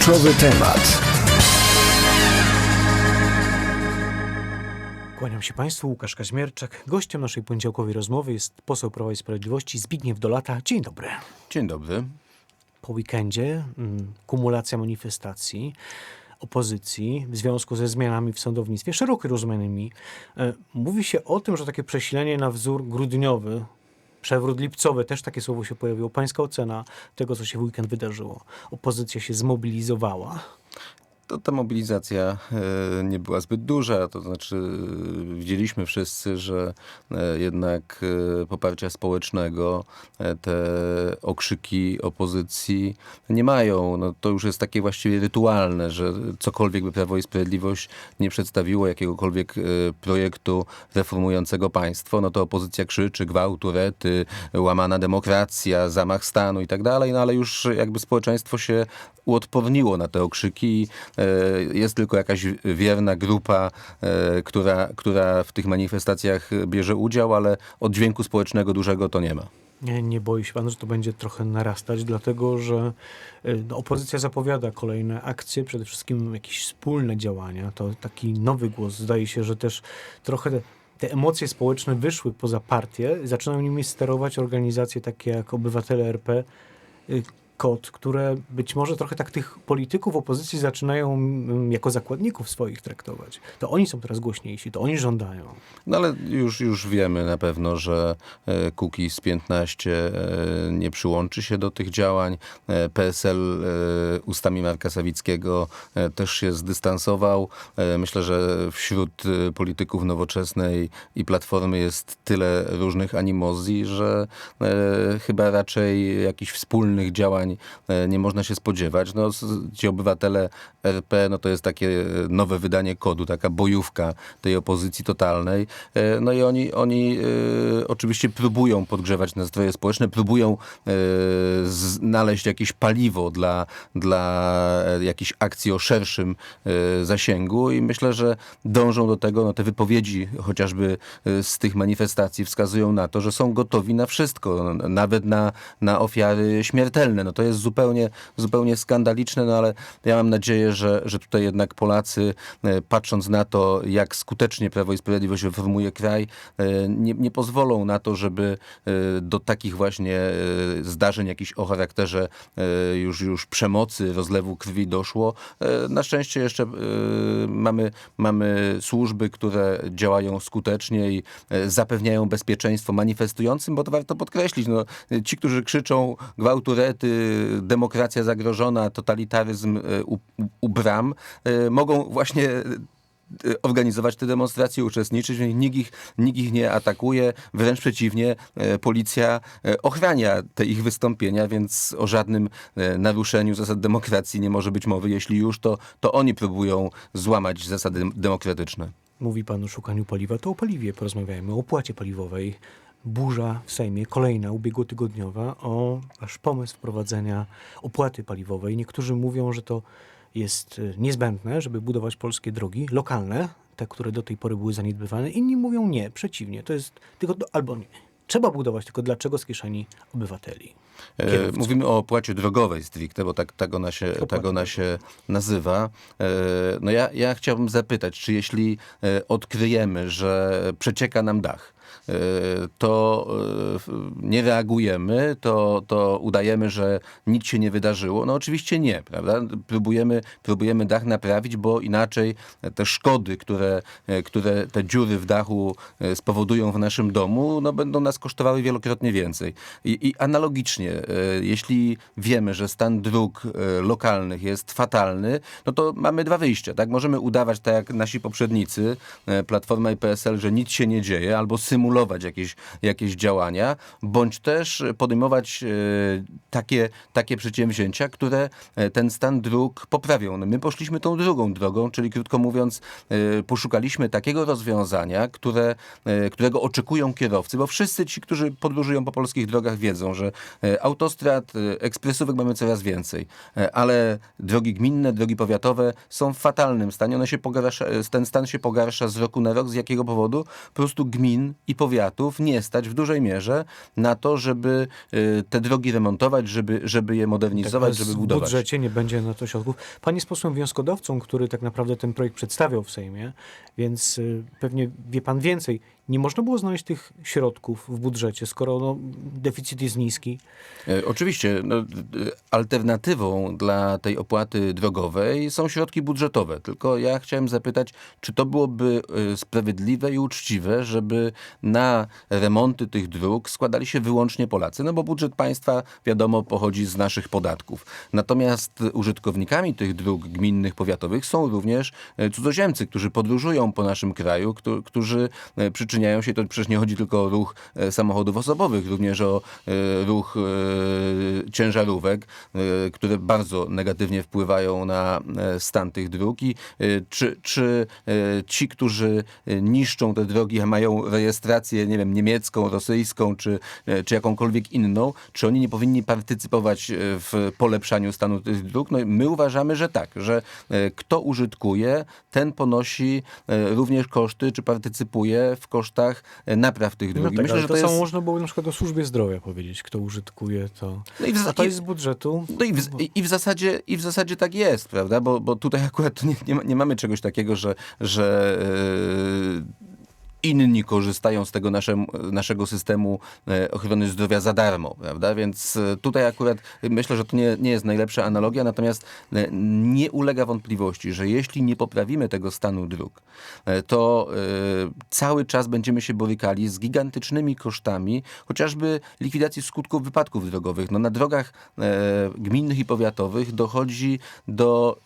Kluczowy temat. Kłaniam się Państwu, Łukasz Kaźmierczak. Gościem naszej poniedziałkowej rozmowy jest poseł Prawa i Sprawiedliwości Zbigniew Dolata. Dzień dobry. Dzień dobry. Po weekendzie mm, kumulacja manifestacji opozycji w związku ze zmianami w sądownictwie, szeroko rozumianymi. E, Mówi się o tym, że takie przesilenie na wzór grudniowy, przewrót lipcowy, też takie słowo się pojawiło. Pańska ocena tego, co się w weekend wydarzyło. Opozycja się zmobilizowała. To ta mobilizacja e, nie była zbyt duża, to znaczy e, widzieliśmy wszyscy, że e, jednak poparcia społecznego te okrzyki opozycji nie mają. No, to już jest takie właściwie rytualne, że cokolwiek by Prawo i Sprawiedliwość nie przedstawiło, jakiegokolwiek projektu reformującego państwo, no to opozycja krzyczy gwałt, urety, łamana demokracja, zamach stanu i tak dalej, no ale już jakby społeczeństwo się uodporniło na te okrzyki jest tylko jakaś wierna grupa, e, która, która w tych manifestacjach bierze udział, ale oddźwięku społecznego dużego to nie ma. Nie, nie boi się pan, że to będzie trochę narastać, dlatego że y, no, opozycja zapowiada kolejne akcje, przede wszystkim jakieś wspólne działania. To taki nowy głos. Zdaje się, że też trochę te emocje społeczne wyszły poza partię. Zaczynają nimi sterować organizacje takie jak Obywatele RP, KOT, które być może trochę tak tych polityków opozycji zaczynają mm, jako zakładników swoich traktować. To oni są teraz głośniejsi, to oni żądają. No ale już, już wiemy na pewno, że e, Kukiz 15 e, nie przyłączy się do tych działań. E, PSL ustami Marka Sawickiego też się zdystansował. Myślę, że wśród polityków nowoczesnej i Platformy jest tyle różnych animozji, że chyba raczej jakichś wspólnych działań e, nie można się spodziewać. No, ci obywatele RP no to jest takie e, nowe wydanie kodu, taka bojówka tej opozycji totalnej. E, No i oni, oni oczywiście próbują podgrzewać nastroje społeczne, próbują znaleźć jakieś paliwo dla, dla jakichś akcji o szerszym zasięgu i myślę, że dążą do tego, no te wypowiedzi chociażby z tych manifestacji wskazują na to, że są gotowi na wszystko, nawet na, na ofiary śmiertelne. No to jest zupełnie, zupełnie skandaliczne, no ale ja mam nadzieję, że, że tutaj jednak Polacy, e, patrząc na to, jak skutecznie Prawo i Sprawiedliwość reformuje kraj, e, nie, nie pozwolą na to, żeby e, do takich właśnie zdarzeń jakichś o charakterze już, już przemocy, rozlewu krwi doszło. Na szczęście jeszcze mamy, mamy służby, które działają skutecznie i zapewniają bezpieczeństwo manifestującym, bo to warto podkreślić. No, ci, którzy krzyczą gwałturety, demokracja zagrożona, totalitaryzm e, u, u- bram, e, mogą właśnie e, organizować te demonstracje, uczestniczyć, w nich. nikt ich, nikt ich nie atakuje, wręcz przeciwnie, policja ochrania te ich wystąpienia, więc o żadnym naruszeniu zasad demokracji nie może być mowy. Jeśli już, to, to oni próbują złamać zasady dem- demokratyczne. Mówi pan o szukaniu paliwa, to o paliwie porozmawiajmy, o opłacie paliwowej. Burza w Sejmie, kolejna ubiegłotygodniowa, o wasz pomysł wprowadzenia opłaty paliwowej. Niektórzy mówią, że to jest y, niezbędne, żeby budować polskie drogi lokalne, te, które do tej pory były zaniedbywane. Inni mówią nie, przeciwnie, to jest tylko do, albo nie. Trzeba budować, tylko dlaczego z kieszeni obywateli? E. Mówimy o opłacie drogowej stricte, bo tak, tak, ona, się, tak ona się nazywa. E, No ja, ja chciałbym zapytać, czy jeśli e, odkryjemy, że przecieka nam dach, e, to e, f- nie reagujemy, to, to udajemy, że nic się nie wydarzyło. No oczywiście nie, prawda? Próbujemy, próbujemy dach naprawić, bo inaczej te szkody, które, e, które te dziury w dachu e, spowodują w naszym domu, no będą nas kosztowały wielokrotnie więcej. I, i analogicznie, e, jeśli wiemy, że stan dróg lokalnych jest fatalny, no to mamy dwa wyjścia, tak? Możemy udawać tak jak nasi poprzednicy, Platforma i PSL, że nic się nie dzieje, albo symulować jakieś, jakieś działania, bądź też podejmować e, takie, takie przedsięwzięcia, które e, ten stan dróg poprawią. No my poszliśmy tą drugą drogą, czyli krótko mówiąc, e, poszukaliśmy takiego rozwiązania, które, którego oczekują kierowcy, bo wszyscy ci, którzy podróżują po polskich drogach wiedzą, że autostrad, ekspresówek mamy coraz więcej, ale drogi gminne, drogi powiatowe są w fatalnym stanie. One się pogarsza, ten stan się pogarsza z roku na rok. Z jakiego powodu? Po prostu gmin i powiatów nie stać w dużej mierze na to, żeby y, te drogi remontować, żeby, żeby je modernizować, Tak, żeby w budować. budżecie nie będzie na to środków. Pan jest posłem wnioskodawcą, który tak naprawdę ten projekt przedstawiał w Sejmie, więc y, pewnie wie pan więcej. Nie można było znaleźć tych środków w budżecie, skoro no, deficyt jest niski. E, Oczywiście, no, alternatywą dla tej opłaty drogowej są środki budżetowe. Tylko ja chciałem zapytać, czy to byłoby e, sprawiedliwe i uczciwe, żeby na remonty tych dróg składali się wyłącznie Polacy? No bo budżet państwa, wiadomo, pochodzi z naszych podatków. Natomiast użytkownikami tych dróg gminnych, powiatowych są również e, cudzoziemcy, którzy podróżują po naszym kraju, któ- którzy e, przyczyniają się, to przecież nie chodzi tylko o ruch e, samochodów osobowych, również o e, ruch e, ciężarówek, które bardzo negatywnie wpływają na stan tych dróg. I czy, czy ci, którzy niszczą te drogi, mają rejestrację, nie wiem, niemiecką, rosyjską, czy, czy jakąkolwiek inną, czy oni nie powinni partycypować w polepszaniu stanu tych dróg? No my uważamy, że tak, że kto użytkuje, ten ponosi również koszty, czy partycypuje w kosztach e, napraw tych No dróg. I tak, Myślę, że to, to samo jest... można było na przykład o służbie zdrowia powiedzieć, kto użytkuje to. No i w, A to jest z budżetu. no i w, i, w zasadzie, I w zasadzie tak jest, prawda? Bo, bo tutaj akurat nie, nie, nie mamy czegoś takiego, że, że e, inni korzystają z tego naszem, naszego systemu e, ochrony zdrowia za darmo, prawda? Więc e, tutaj akurat myślę, że to nie, nie jest najlepsza analogia, natomiast e, nie ulega wątpliwości, że jeśli nie poprawimy tego stanu dróg, to cały czas będziemy się borykali z gigantycznymi kosztami, chociażby likwidacji skutków wypadków drogowych. No, na drogach gminnych i powiatowych dochodzi do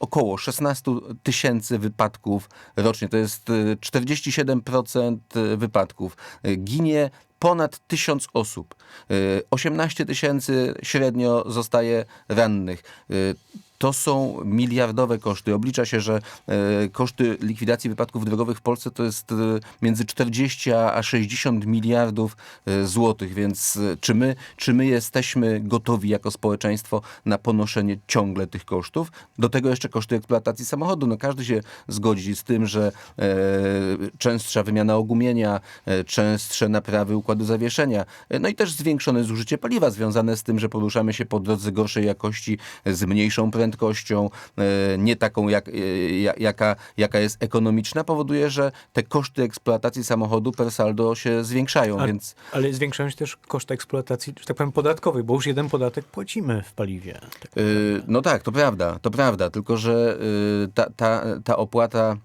około 16 tysięcy wypadków rocznie. To jest 47% 40% e, wypadków. E, ginie ponad tysiąc osób. E, 18 tysięcy średnio zostaje rannych. To są miliardowe koszty. Oblicza się, że e, koszty likwidacji wypadków drogowych w Polsce to jest e, między 40 a a 60 miliardów e, złotych, więc czy my, czy my jesteśmy gotowi jako społeczeństwo na ponoszenie ciągle tych kosztów? Do tego jeszcze koszty eksploatacji samochodu. No każdy się zgodzi z tym, że częstsza wymiana ogumienia, częstsze naprawy układu zawieszenia, no i też zwiększone zużycie paliwa związane z tym, że poruszamy się po drodze gorszej jakości, z mniejszą prędkością, e, nie taką jak, e, ja- jaka, jaka jest ekonomiczna, powoduje, że te koszty eksploatacji samochodu per saldo się zwiększają, A- więc Ale zwiększają się też koszty eksploatacji, że tak powiem, podatkowej, bo już jeden podatek płacimy w paliwie. Tak Y, No tak, to prawda, to prawda, tylko że ta, ta, ta opłata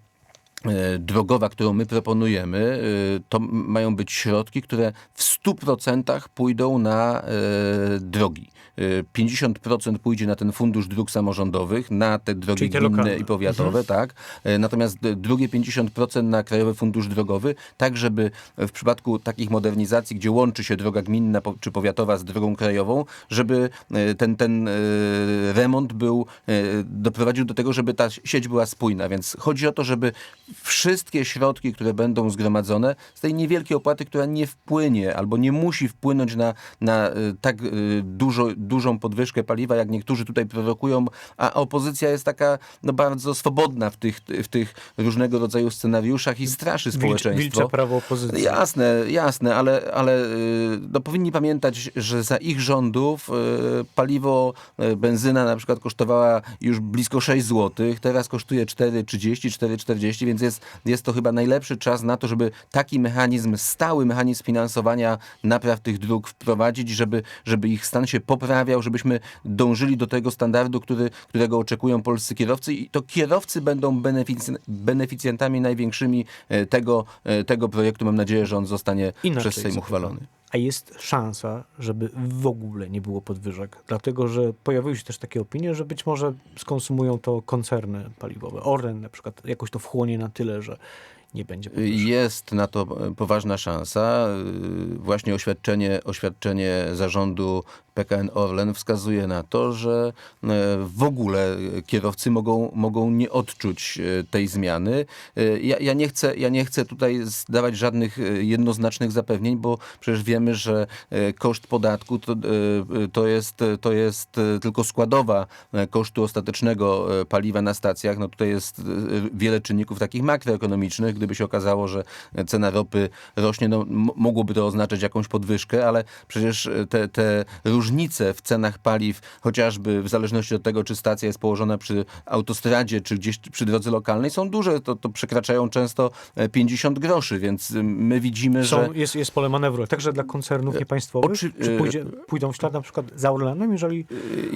drogowa, którą my proponujemy, y, to mają być środki, które w 100% pójdą na y, drogi. Y, 50% pójdzie na ten fundusz dróg samorządowych, na te drogi Czyli te gminne lokalne. i powiatowe, tak. Y, Natomiast drugie 50% na Krajowy Fundusz Drogowy, tak żeby w przypadku takich modernizacji, gdzie łączy się droga gminna czy powiatowa z drogą krajową, żeby ten, ten remont był, doprowadził do tego, żeby ta sieć była spójna. Więc chodzi o to, żeby wszystkie środki, które będą zgromadzone z tej niewielkiej opłaty, która nie wpłynie albo nie musi wpłynąć na, na y, tak y, dużo, dużą podwyżkę paliwa, jak niektórzy tutaj prorokują, a opozycja jest taka no, bardzo swobodna w tych, w tych różnego rodzaju scenariuszach i straszy społeczeństwo. wilcze prawo opozycji. Jasne, jasne, ale, ale y, no, powinni pamiętać, że za ich rządów paliwo, benzyna na przykład kosztowała już blisko 6 zł, teraz kosztuje 4,30, 4,40, więc jest, jest to chyba najlepszy czas na to, żeby taki mechanizm, stały mechanizm finansowania napraw tych dróg wprowadzić, żeby, żeby ich stan się poprawiał, żebyśmy dążyli do tego standardu, który, którego oczekują polscy kierowcy i to kierowcy będą benefic- beneficjentami największymi e, tego, e, tego projektu. Mam nadzieję, że on zostanie Inaczej przez Sejm uchwalony. A jest szansa, żeby w ogóle nie było podwyżek, dlatego że pojawiły się też takie opinie, że być może skonsumują to koncerny paliwowe. Orlen na przykład jakoś to wchłonie na tyle, że nie będzie podwyżek. Jest na to e, poważna szansa. Y, Właśnie oświadczenie, oświadczenie zarządu PKN Orlen wskazuje na to, że e, w ogóle kierowcy mogą, mogą nie odczuć e, tej zmiany. E, Ja, ja, nie chcę, ja nie chcę tutaj zdawać żadnych e, jednoznacznych zapewnień, bo przecież wiemy, że e, koszt podatku to, e, to, jest, to jest e, tylko składowa e, kosztu ostatecznego e, paliwa na stacjach. No tutaj jest e, wiele czynników takich makroekonomicznych. Gdyby się okazało, że cena ropy rośnie, no, mogłoby to oznaczać jakąś podwyżkę, ale przecież e, te, te różnice w cenach paliw, chociażby w zależności od tego, czy stacja jest położona przy autostradzie, czy gdzieś przy drodze lokalnej, są duże. To, to przekraczają często e, 50 groszy, więc my widzimy, że... Są, jest, jest pole manewru, także dla koncernów niepaństwowych? oczy- czy e, pójdzie, pójdą w ślad na przykład za Orlenem, jeżeli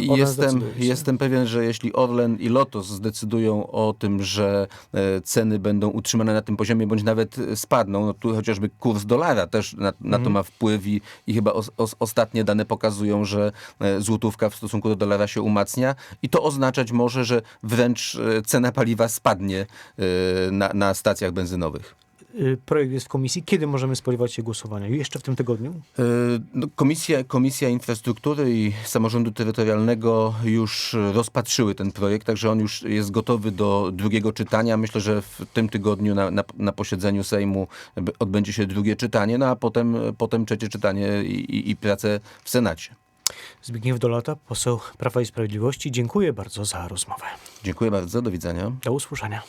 Orlen Jestem, jestem pewien, że jeśli Orlen i Lotos zdecydują o tym, że e, ceny będą utrzymane na tym poziomie, bądź nawet e, spadną, no tu chociażby kurs dolara też na, na to ma wpływ i, i chyba os, os, ostatnie dane pokazują, że e, złotówka w stosunku do dolara się umacnia. I to oznaczać może, że wręcz e, cena paliwa spadnie na, na stacjach benzynowych. Y, projekt jest w komisji, kiedy możemy spodziewać się głosowania? Jeszcze w tym tygodniu? E, No, komisja, Komisja Infrastruktury i Samorządu Terytorialnego już rozpatrzyły ten projekt, także on już jest gotowy do drugiego czytania. Myślę, że w tym tygodniu na, na, na posiedzeniu Sejmu odbędzie się drugie czytanie, no a potem, potem trzecie czytanie i, i, i prace w Senacie. Zbigniew Dolata, poseł Prawa i Sprawiedliwości. Dziękuję bardzo za rozmowę. Dziękuję bardzo, do widzenia. Do usłyszenia.